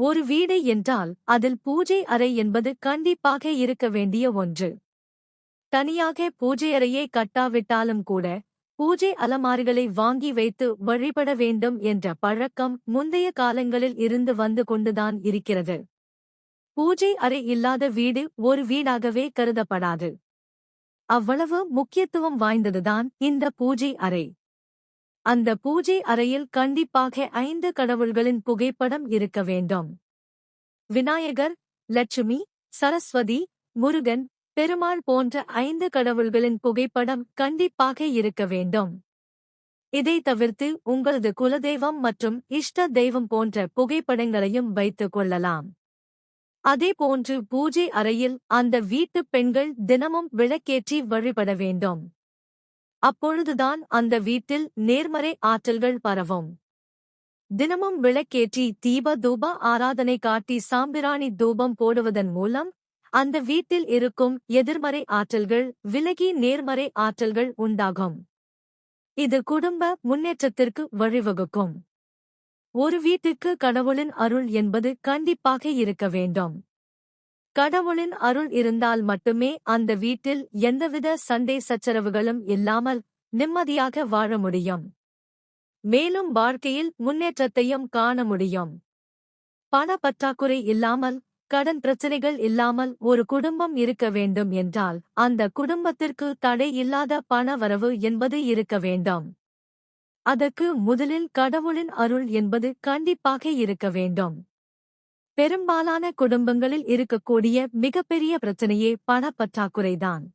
ஒரு வீடு என்றால் அதில் பூஜை அறை என்பது கண்டிப்பாக இருக்க வேண்டிய ஒன்று. தனியாக பூஜை அறையை கட்டாவிட்டாலும் கூட பூஜை அலமாரிகளை வாங்கி வைத்து வழிபட வேண்டும் என்ற பழக்கம் முந்தைய காலங்களில் இருந்து வந்து கொண்டுதான் இருக்கிறது. பூஜை அறை இல்லாத வீடு ஒரு வீடாகவே கருதப்படாது. அவ்வளவு முக்கியத்துவம் வாய்ந்ததுதான் இந்த பூஜை அறை. அந்த பூஜை அறையில் கண்டிப்பாக ஐந்து கடவுள்களின் புகைப்படம் இருக்க வேண்டும். விநாயகர் லட்சுமி சரஸ்வதி முருகன் பெருமாள் போன்ற ஐந்து கடவுள்களின் புகைப்படம் கண்டிப்பாக இருக்க வேண்டும். இதை தவிர்த்து உங்களது குலதெய்வம் மற்றும் இஷ்ட தெய்வம் போன்ற புகைப்படங்களையும் வைத்துக் கொள்ளலாம். அதேபோன்று பூஜை அறையில் அந்த வீட்டுப் பெண்கள் தினமும் விளக்கேற்றி வழிபட வேண்டும். அப்பொழுதுதான் அந்த வீட்டில் நேர்மறை ஆற்றல்கள் பரவும். தினமும் விளக்கேற்றி தீப தூப ஆராதனை காட்டி சாம்பிராணி தூபம் போடுவதன் மூலம் அந்த வீட்டில் இருக்கும் எதிர்மறை ஆற்றல்கள் விலகி நேர்மறை ஆற்றல்கள் உண்டாகும். இது குடும்ப முன்னேற்றத்திற்கு வழிவகுக்கும். ஒரு வீட்டுக்கு கடவுளின் அருள் என்பது கண்டிப்பாக இருக்க வேண்டும். கடவுளின் அருள் இருந்தால் மட்டுமே அந்த வீட்டில் எந்தவித சண்டை சச்சரவுகளும் இல்லாமல் நிம்மதியாக வாழ முடியும். மேலும் வாழ்க்கையில் முன்னேற்றத்தையும் காண முடியும். பண பற்றாக்குறை இல்லாமல் கடன் பிரச்சனைகள் இல்லாமல் ஒரு குடும்பம் இருக்க வேண்டும் என்றால் அந்த குடும்பத்திற்கு தடை இல்லாத பண வரவு என்பது இருக்க வேண்டும். அதற்கு முதலில் கடவுளின் அருள் என்பது கண்டிப்பாக இருக்க வேண்டும். பெரும்பாலான குடும்பங்களில் இருக்கக்கூடிய மிகப்பெரிய பிரச்சனையே பணப்பற்றாக்குறைதான்.